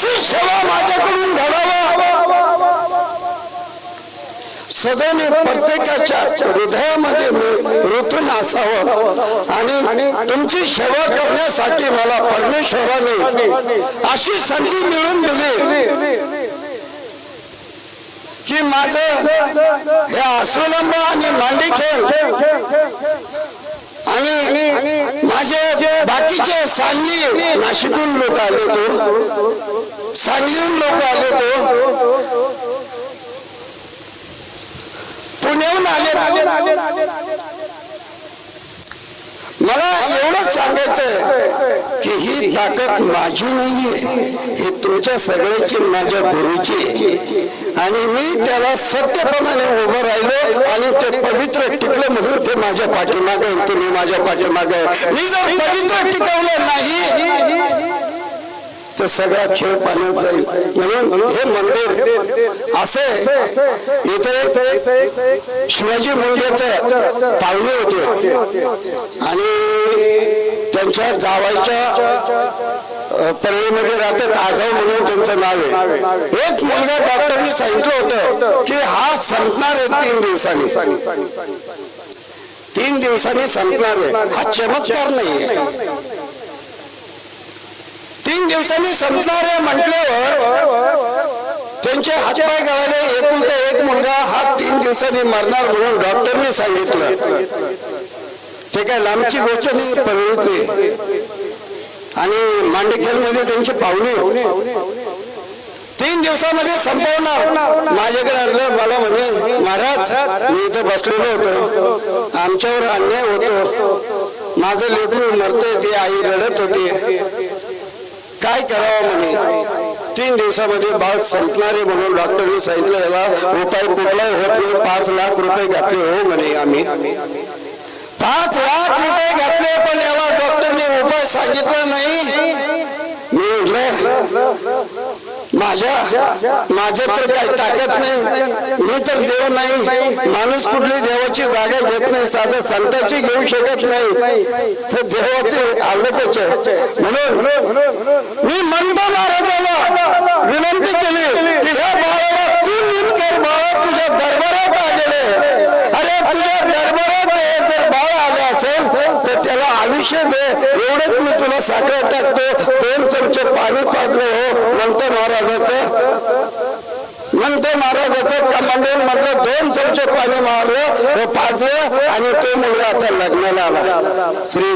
अशी सेवा माझ्याकडून घडावा. सदैव प्रत्येकाच्या हृदयामध्ये मी ऋतून असावं आणि तुमची सेवा करण्यासाठी मला परमेश्वराने अशी संधी मिळून दिली की माझं हे अस्वलंब आणि मांडी खेळ आणि माझे बाकीचे सांगली नाशिकहून लोक आले तो सांगलीहून लोक आले तो पुण्याहून आले. मला एवढंच सांगायचंय. की ही ताकद माझी नाहीये. हे तुमच्या सगळ्याची माझ्या गुरुची आणि मी त्याला सत्यप्रमाणे उभं राहिलो आणि ते पवित्र टिकलं म्हणून ते माझ्या पाठीमागे तुम्ही माझ्या पाठीमागे मी जर पवित्र टिकवलं नाही तर सगळा खेळ पाण्यात जाईल. म्हणून हे मंदिर असे इथे शिवाजी मुंडेचे पावले होते. आणि त्यांच्या जावायच्या परळीमध्ये राहतात आघाव म्हणून त्यांचं नाव आहे. एक मुलगा डॉक्टरने सांगितलं होतं की हा संपणार आहे तीन दिवसांनी. तीन दिवसांनी संपणार आहे. हा चमत्कार नाहीये तीन दिवसांनी संपणार आहे म्हटल्यावर त्यांचे हातपाय गळाले एकुलता एक मुलगा हा तीन दिवसांनी मरणार म्हणून डॉक्टरने सांगितलं. ते काय लांबची गोष्ट नाही परवडते आणि मांडेखेल मध्ये त्यांचे पाहुणे तीन दिवसामध्ये संपवणार. माझ्याकडे आलं मला म्हणे महाराज मी इथं बसलेलो होतो. आमच्यावर अन्याय होतो. माझं लेकरू मरतंय ते आई रडत होती. काय करावं म्हणे? तीन दिवसामध्ये बाळ संपणारे म्हणून डॉक्टरने सांगितलं याला उपाय कुठलाही होत नाही पाच लाख रुपये घातले हो म्हणे आम्ही. पाच लाख रुपये घातले पण याला डॉक्टरने उपाय सांगितला नाही. मी माझ्या माझ्या तर काही ताकद नाही. मी तर देव नाही. माणूस कुठली देवाची जागा घेत नाही साधं संताची घेऊ शकत नाही. तर देवाचे आवडतच त्याच्या म्हणून मी म्हणतो महाराजाला विनंती केली की ह्या बाळाला तू नीट कर बाळा तुझ्या दरबारात आलेले अरे तुझ्या दरबारात हे जर बाळ आले असेल तर त्याला आयुष्य दे एवढंच मी तुला साखर टाकतो दोन चमचे पाणी पाजलं हो नंतर महाराजाचं. नंतर महाराजाचं कमांडून म्हटलं दोन चमचे पाणी मारलं पाजलं आणि तो मुलगा आता लग्नाला आला. श्री